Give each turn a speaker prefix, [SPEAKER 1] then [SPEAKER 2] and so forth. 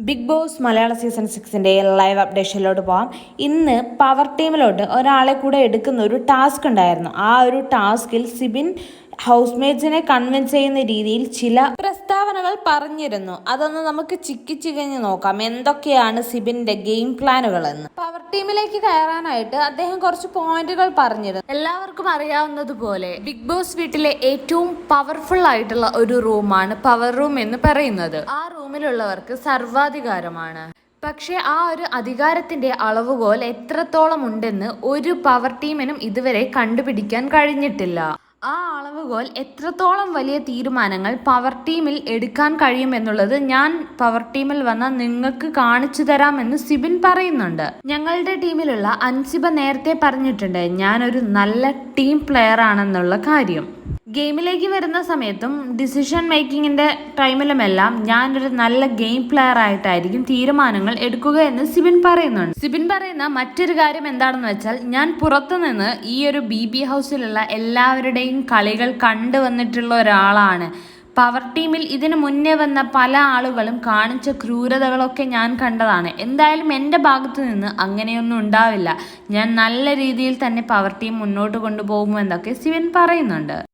[SPEAKER 1] Big boss മലയാള season സിക്സിന്റെ live അപ്ഡേഷനിലോട്ട് പോവാം. ഇന്ന് പവർ ടീമിലോട്ട് ഒരാളെ കൂടെ എടുക്കുന്ന ഒരു ടാസ്ക് ഉണ്ടായിരുന്നു. ആ ഒരു ടാസ്കിൽ സിബിൻ ഹൗസ്മേറ്റ്സിനെ കൺവിൻസ് ചെയ്യുന്ന രീതിയിൽ ചില പ്രസ്താവനകൾ പറഞ്ഞിരുന്നു. അതൊന്ന് നമുക്ക് ചിക്കി ചികഞ്ഞ് നോക്കാം. എന്തൊക്കെയാണ് സിബിന്റെ ഗെയിം പ്ലാനുകൾ എന്ന് പവർ ടീമിലേക്ക് കയറാനായിട്ട് അദ്ദേഹം കുറച്ച് പോയിന്റുകൾ പറഞ്ഞിരുന്നു. എല്ലാവർക്കും അറിയാവുന്നതുപോലെ ബിഗ് ബോസ് വീട്ടിലെ ഏറ്റവും പവർഫുൾ ആയിട്ടുള്ള ഒരു റൂമാണ് പവർ റൂം എന്ന് പറയുന്നത്. ആ റൂമിലുള്ളവർക്ക് സർവാധികാരമാണ്. പക്ഷേ ആ ഒരു അധികാരത്തിന്റെ അളവുകോൽ എത്രത്തോളം ഉണ്ടെന്ന് ഒരു പവർ ടീമിനും ഇതുവരെ കണ്ടുപിടിക്കാൻ കഴിഞ്ഞിട്ടില്ല. ആ അളവുകോൽ എത്രത്തോളം വലിയ തീരുമാനങ്ങൾ പവർ ടീമിൽ എടുക്കാൻ കഴിയുമെന്നുള്ളത് ഞാൻ പവർ ടീമിൽ വന്ന നിങ്ങൾക്ക് കാണിച്ചു തരാമെന്ന് സിബിൻ പറയുന്നുണ്ട്. ഞങ്ങളുടെ ടീമിലുള്ള അൻസിബ നേരത്തെ പറഞ്ഞിട്ടുണ്ട് ഞാനൊരു നല്ല ടീം പ്ലെയർ ആണെന്നുള്ള കാര്യം. ഗെയിമിലേക്ക് വരുന്ന സമയത്തും ഡിസിഷൻ മേക്കിങ്ങിന്റെ ടൈമിലുമെല്ലാം ഞാനൊരു നല്ല ഗെയിം പ്ലെയർ ആയിട്ടായിരിക്കും തീരുമാനങ്ങൾ എടുക്കുക എന്ന് സിബിൻ പറയുന്നുണ്ട്. സിബിൻ പറയുന്ന മറ്റൊരു കാര്യം എന്താണെന്ന് വെച്ചാൽ ഞാൻ പുറത്തുനിന്ന് ഈ ഒരു ബി ബി ഹൗസിലുള്ള എല്ലാവരുടെയും കളികൾ കണ്ടുവന്നിട്ടുള്ള ഒരാളാണ്. പവർ ടീമിൽ ഇതിനു മുന്നേ വന്ന പല ആളുകളും കാണിച്ച ക്രൂരതകളൊക്കെ ഞാൻ കണ്ടതാണ്. എന്തായാലും എന്റെ ഭാഗത്തു നിന്ന് അങ്ങനെയൊന്നും ഉണ്ടാവില്ല. ഞാൻ നല്ല രീതിയിൽ തന്നെ പവർ ടീം മുന്നോട്ട് കൊണ്ടുപോകുമെന്നൊക്കെ സിവൻ പറയുന്നുണ്ട്.